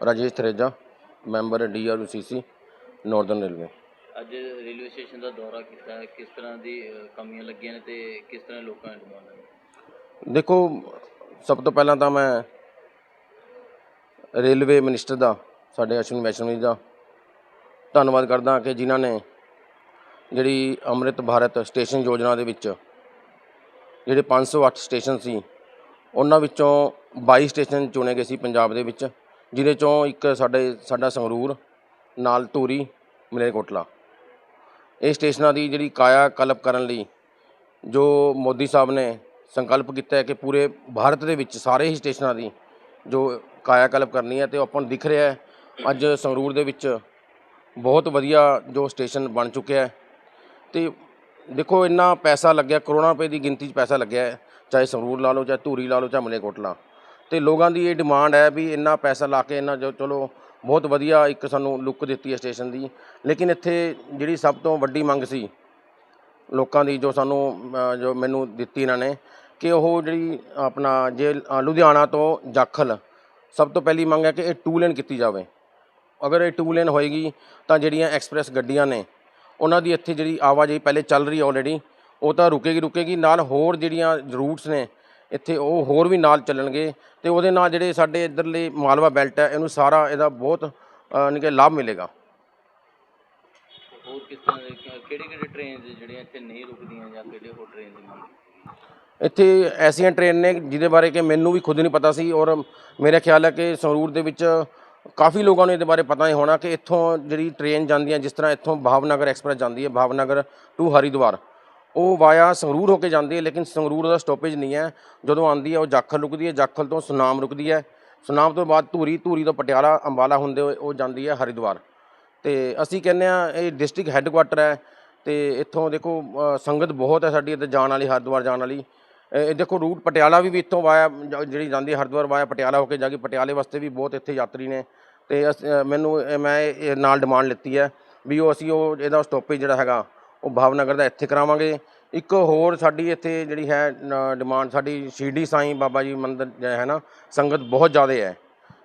Rajesh Thareja member DRUCC northern railway. ਅੱਜ railway station ਦਾ ਦੌਰਾ ਕੀਤਾ ਹੈ ਕਿਸ ਤਰ੍ਹਾਂ ਦੀ ਅ, ਕਮੀਆਂ ਲੱਗੀਆਂ ਨੇ ਤੇ ਕਿਸ ਤਰ੍ਹਾਂ ਲੋਕਾਂ ਦੀ ਡਿਮਾਂਡ ਹੈ ਦੇਖੋ ਸਭ ਤੋਂ ਪਹਿਲਾਂ ਤਾਂ ਮੈਂ ਰੇਲਵੇ ਮਿਨਿਸਟਰ ਦਾ ਸਾਡੇ ਅਸ਼ਵਨੀ ਵੈਸ਼ਨਵੀ ਦਾ ਧੰਨਵਾਦ ਕਰਦਾ ਕਿ ਜਿਨ੍ਹਾਂ ਨੇ ਜਿਹੜੀ ਅੰਮ੍ਰਿਤ ਭਾਰਤ ਸਟੇਸ਼ਨ ਯੋਜਨਾ ਦੇ ਵਿੱਚ ਜਿਹੜੇ 508 ਸਟੇਸ਼ਨ ਸੀ ਉਹਨਾਂ ਵਿੱਚੋਂ 22 ਸਟੇਸ਼ਨ ਚੁਣੇ ਗਏ ਸੀ ਪੰਜਾਬ ਦੇ ਵਿੱਚ। ਜਿਹਦੇ ਚੋਂ ਇੱਕ ਸਾਡੇ, ਸਾਡਾ ਸੰਗਰੂਰ, ਨਾਲ ਧੂਰੀ, ਮਲੇਰਕੋਟਲਾ। ਇਹ ਸਟੇਸ਼ਨਾਂ ਦੀ ਜਿਹੜੀ ਕਾਇਆ ਕਲਪ ਕਰਨ ਲਈ ਜੋ ਮੋਦੀ ਸਾਹਿਬ ਨੇ ਸੰਕਲਪ ਕੀਤਾ ਹੈ ਕਿ ਪੂਰੇ ਭਾਰਤ ਦੇ ਵਿੱਚ ਸਾਰੇ ਹੀ ਸਟੇਸ਼ਨਾਂ ਦੀ ਜੋ ਕਾਇਆ ਕਲਪ ਕਰਨੀ ਹੈ ਤੇ ਉਹ ਆਪਾਂ ਨੂੰ ਦਿਖ ਰਿਹਾ ਹੈ। ਅੱਜ ਸੰਗਰੂਰ ਦੇ ਵਿੱਚ ਬਹੁਤ ਵਧੀਆ ਜੋ ਸਟੇਸ਼ਨ ਬਣ ਚੁੱਕਿਆ ਹੈ। ਤੇ ਦੇਖੋ, ਇੰਨਾ ਪੈਸਾ ਲੱਗਿਆ, ਕਰੋੜਾਂ ਰੁਪਏ ਦੀ ਗਿਣਤੀ 'ਚ ਪੈਸਾ ਲੱਗਿਆ ਹੈ, ਚਾਹੇ ਸੰਗਰੂਰ ਲਾ ਲਓ, ਚਾਹੇ ਧੂਰੀ ਲਾ ਲਓ, ਚਾਹੇ ਮਲੇਰਕੋਟਲਾ। ਤੇ ਲੋਕਾਂ ਦੀ ਇਹ ਡਿਮਾਂਡ ਹੈ ਵੀ ਇੰਨਾ ਪੈਸਾ ਲਾ ਕੇ ਇੰਨਾ ਜੋ ਚਲੋ, ਬਹੁਤ ਵਧੀਆ ਇੱਕ ਸਾਨੂੰ ਲੁੱਕ ਦਿੱਤੀ ਹੈ ਸਟੇਸ਼ਨ ਦੀ। ਲੇਕਿਨ ਇੱਥੇ ਜਿਹੜੀ ਸਭ ਤੋਂ ਵੱਡੀ ਮੰਗ ਸੀ ਲੋਕਾਂ ਦੀ, ਜੋ ਸਾਨੂੰ ਜੋ ਮੈਨੂੰ ਦਿੱਤੀ ਇਹਨਾਂ ਨੇ, ਕਿ ਉਹ ਜਿਹੜੀ ਆਪਣਾ ਜੇ ਲੁਧਿਆਣਾ ਤੋਂ ਜਾਖਲ, ਸਭ ਤੋਂ ਪਹਿਲੀ ਮੰਗ ਹੈ ਕਿ ਇਹ ਟੂ ਲੇਨ ਕੀਤੀ ਜਾਵੇ। ਅਗਰ ਇਹ ਟੂ ਲੇਨ ਹੋਏਗੀ, ਤਾਂ ਜਿਹੜੀਆਂ ਐਕਸਪ੍ਰੈਸ ਗੱਡੀਆਂ ਨੇ, ਉਹਨਾਂ ਦੀ ਇੱਥੇ ਜਿਹੜੀ ਆਵਾਜਾਈ ਪਹਿਲੇ ਚੱਲ ਰਹੀ ਆਲਰੇਡੀ ਉਹ ਤਾਂ ਰੁਕੇਗੀ ਰੁਕੇਗੀ। ਨਾਲ ਹੋਰ ਜਿਹੜੀਆਂ ਰੂਟਸ ਨੇ ਇੱਥੇ ਉਹ ਹੋਰ ਵੀ ਨਾਲ ਚੱਲਣਗੇ ਤੇ ਉਹਦੇ ਨਾਲ ਜਿਹੜੇ ਸਾਡੇ ਇੱਧਰਲੇ ਮਾਲਵਾ ਬੈਲਟ ਹੈ ਇਹਨੂੰ ਸਾਰਾ ਇਹਦਾ ਬਹੁਤ ਯਾਨੀ ਕਿ ਲਾਭ ਮਿਲੇਗਾ। ਹੋਰ ਕਿਸ ਤਰ੍ਹਾਂ ਦੇ ਕਿਹੜੇ ਕਿਹੜੇ ਟ੍ਰੇਨ ਜਿਹੜੀਆਂ ਇੱਥੇ ਨਹੀਂ ਰੁਕਦੀਆਂ ਜਾਂ ਕਿਹੜੇ ਹੋਰ ਟ੍ਰੇਨ ਦੀ ਮੰਗ ਇੱਥੇ ਐਸੀਆਂ ਟ੍ਰੇਨ ਨੇ ਜਿਹਦੇ ਬਾਰੇ ਕਿ ਮੈਨੂੰ ਵੀ ਖੁਦ ਨਹੀਂ ਪਤਾ ਸੀ ਔਰ ਮੇਰਾ ਖਿਆਲ ਹੈ ਕਿ ਸੰਗਰੂਰ ਦੇ ਵਿੱਚ ਕਾਫੀ ਲੋਕਾਂ ਨੂੰ ਇਹਦੇ ਬਾਰੇ ਪਤਾ ਨਹੀਂ ਹੋਣਾ ਕਿ ਇੱਥੋਂ ਜਿਹੜੀ ਟ੍ਰੇਨ ਜਾਂਦੀ ਹੈ ਜਿਸ ਤਰ੍ਹਾਂ ਇੱਥੋਂ ਭਾਵਨਗਰ ਐਕਸਪ੍ਰੈਸ ਜਾਂਦੀ ਹੈ ਭਾਵਨਗਰ ਟੂ ਹਰੀਦੁਆਰ। ਉਹ ਵਾਇਆ ਸੰਗਰੂਰ ਹੋ ਕੇ ਜਾਂਦੀ ਹੈ ਲੇਕਿਨ ਸੰਗਰੂਰ ਦਾ ਸਟਾਪੇਜ ਨਹੀਂ ਹੈ। ਜਦੋਂ ਆਉਂਦੀ ਹੈ ਉਹ ਜਾਖਲ ਰੁਕਦੀ ਹੈ ਜਾਖਲ ਤੋਂ ਸੁਨਾਮ ਰੁਕਦੀ ਹੈ। ਸੁਨਾਮ ਤੋਂ ਬਾਅਦ ਧੂਰੀ ਧੂਰੀ ਤੋਂ ਪਟਿਆਲਾ ਅੰਬਾਲਾ ਹੁੰਦੇ ਹੋਏ ਉਹ ਜਾਂਦੀ ਹੈ ਹਰਿਦੁਆਰ। ਤੇ ਅਸੀਂ ਕਹਿੰਦੇ ਆ ਇਹ ਡਿਸਟ੍ਰਿਕਟ ਹੈੱਡਕੁਆਟਰ ਹੈ। ਤੇ ਇੱਥੋਂ ਦੇਖੋ ਸੰਗਤ ਬਹੁਤ ਹੈ ਸਾਡੀ ਇੱਥੇ ਜਾਣ ਵਾਲੀ ਹਰਿਦੁਆਰ ਜਾਣ ਵਾਲੀ। ਇਹ ਦੇਖੋ ਰੂਟ ਪਟਿਆਲਾ ਵੀ ਇੱਥੋਂ ਵਾਇਆ ਜਿਹੜੀ ਜਾਂਦੀ ਹੈ ਹਰਿਦੁਆਰ ਵਾਇਆ ਪਟਿਆਲਾ ਹੋ ਕੇ ਜਾ ਕੇ ਪਟਿਆਲੇ ਵਾਸਤੇ ਵੀ ਬਹੁਤ ਇੱਥੇ ਯਾਤਰੀ ਨੇ। ਤੇ ਅ, ਮੈਨੂੰ ਮੈਂ ਨਾਲ ਡਿਮਾਂਡ ਲਿੱਤੀ ਹੈ ਵੀ ਉਹ ਅਸੀਂ ਉਹ ਇਹਦਾ ਸਟਾਪੇਜ ਜਿਹੜਾ ਹੈਗਾ ਉਹ ਭਾਵਨਗਰ ਦਾ ਇੱਥੇ ਕਰਾਵਾਂਗੇ। ਇੱਕ ਹੋਰ ਸਾਡੀ ਇੱਥੇ ਜਿਹੜੀ ਹੈ ਡਿਮਾਂਡ ਸਾਡੀ ਸ਼ੀਰਡੀ ਸਾਈਂ ਬਾਬਾ ਜੀ ਮੰਦਿਰ ਹੈ ਨਾ, ਸੰਗਤ ਬਹੁਤ ਜ਼ਿਆਦਾ ਹੈ।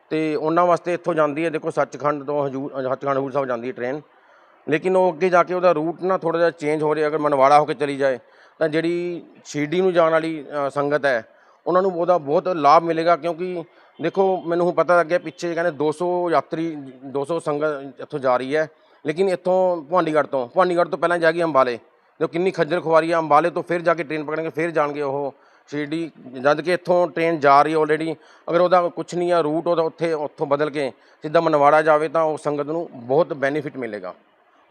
ਤੇ ਉਹਨਾਂ ਵਾਸਤੇ ਇੱਥੋਂ ਜਾਂਦੀ ਹੈ, ਦੇਖੋ ਸੱਚਖੰਡ ਤੋਂ ਹਜੂਰ ਸੱਚਖੰਡ ਹਜੂਰ ਸਾਹਿਬ ਜਾਂਦੀ ਹੈ ਟ੍ਰੇਨ ਲੇਕਿਨ ਉਹ ਅੱਗੇ ਜਾ ਕੇ ਉਹਦਾ ਰੂਟ ਨਾ ਥੋੜਾ ਜਿਹਾ ਚੇਂਜ ਹੋ ਰਿਹਾ, ਅਗਰ ਮਨਵਾੜਾ ਹੋ ਕੇ ਚਲੀ ਜਾਏ, ਤਾਂ ਜਿਹੜੀ ਸ਼ੀਰਡੀ ਨੂੰ ਜਾਣ ਵਾਲੀ ਸੰਗਤ ਹੈ, ਉਹਨਾਂ ਨੂੰ ਉਹਦਾ ਬਹੁਤ ਲਾਭ ਮਿਲੇਗਾ। ਕਿਉਂਕਿ ਦੇਖੋ, ਮੈਨੂੰ ਹੁਣ ਪਤਾ ਲੱਗਿਆ, ਪਿੱਛੇ ਕਹਿੰਦੇ 200 ਯਾਤਰੀ 200 ਸੰਗਤ ਇੱਥੋਂ ਜਾ ਰਹੀ ਹੈ। ਲੇਕਿਨ ਇੱਥੋਂ ਭਵਾਨੀਗੜ੍ਹ ਤੋਂ ਭਵਾਨੀਗੜ੍ਹ ਤੋਂ ਪਹਿਲਾਂ ਜਾਏਗੀ ਅੰਬਾਲੇ। ਜੋ ਕਿੰਨੀ ਖੱਜਲ ਖੁਆਰੀ ਆ, ਅੰਬਾਲੇ ਤੋਂ ਫਿਰ ਜਾ ਕੇ ਟ੍ਰੇਨ ਪਕੜਨਗੇ, ਫਿਰ ਜਾਣਗੇ ਉਹ ਸ਼ਿਰਡੀ। ਜਦ ਕਿ ਇੱਥੋਂ ਟ੍ਰੇਨ ਜਾ ਰਹੀ ਆਲਰੇਡੀ ਅਗਰ ਉਹਦਾ ਕੁਝ ਨਹੀਂ ਆ ਰੂਟ ਉਹਦਾ ਉੱਥੇ, ਉੱਥੋਂ ਬਦਲ ਕੇ ਸਿੱਧਾ ਮਨਵਾੜਾ ਜਾਵੇ ਤਾਂ ਉਹ ਸੰਗਤ ਨੂੰ ਬਹੁਤ ਬੈਨੀਫਿਟ ਮਿਲੇਗਾ।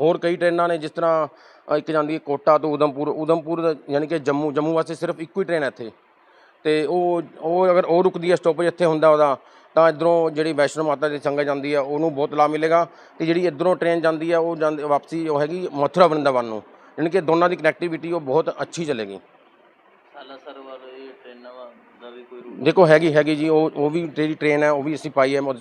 ਹੋਰ ਕਈ ਟ੍ਰੇਨਾਂ ਨੇ ਜਿਸ ਤਰ੍ਹਾਂ ਇੱਕ ਜਾਂਦੀ ਹੈ ਕੋਟਾ ਤੋਂ ਉਦਮਪੁਰ ਉਦਮਪੁਰ ਦਾ ਯਾਨੀ ਕਿ ਜੰਮੂ ਜੰਮੂ ਵਾਸਤੇ ਸਿਰਫ ਇੱਕੋ ਹੀ ਟ੍ਰੇਨ ਹੈ ਇੱਥੇ। ਤੇ ਉਹ ਉਹ ਅਗਰ ਉਹ ਰੁਕਦੀ ਹੈ ਸਟਾਪੇਜ ਇੱਥੇ ਹੁੰਦਾ ਉਹਦਾ ਤਾਂ ਇਧਰੋਂ ਜਿਹੜੀ ਵੈਸ਼ਨੋ ਮਾਤਾ ਦੀ ਸੰਗਤ ਜਾਂਦੀ ਹੈ ਉਹਨੂੰ ਬਹੁਤ ਲਾਭ ਮਿਲੇਗਾ ਤੇ ਜਿਹੜੀ ਇਧਰੋਂ ਟ੍ਰੇਨ ਜਾਂਦੀ ਹੈ ਉਹ ਜਾਂਦੀ ਵਾਪਸੀ ਉਹ ਹੈਗੀ ਮਥੁਰਾ ਵਰਿੰਦਾਵਨ ਨੂੰ ਯਾਨੀ ਕਿ ਦੋਨਾਂ ਦੀ ਕਨੈਕਟੀਵਿਟੀ ਉਹ ਬਹੁਤ ਅੱਛੀ ਚੱਲੇਗੀ। ਸਾਲਾ ਸਰਵਰ ਇਹ ਟ੍ਰੇਨਾਂ ਵਾ- ਦਾ ਵੀ ਕੋਈ ਰੂਟ ਦੇਖੋ ਹੈਗੀ ਹੈਗੀ ਜੀ ਉਹ ਉਹ ਵੀ ਜਿਹੜੀ ਟ੍ਰੇਨ ਹੈ ਉਹ ਵੀ ਅਸੀਂ ਪਾਈ ਹੈ ਮੈਂ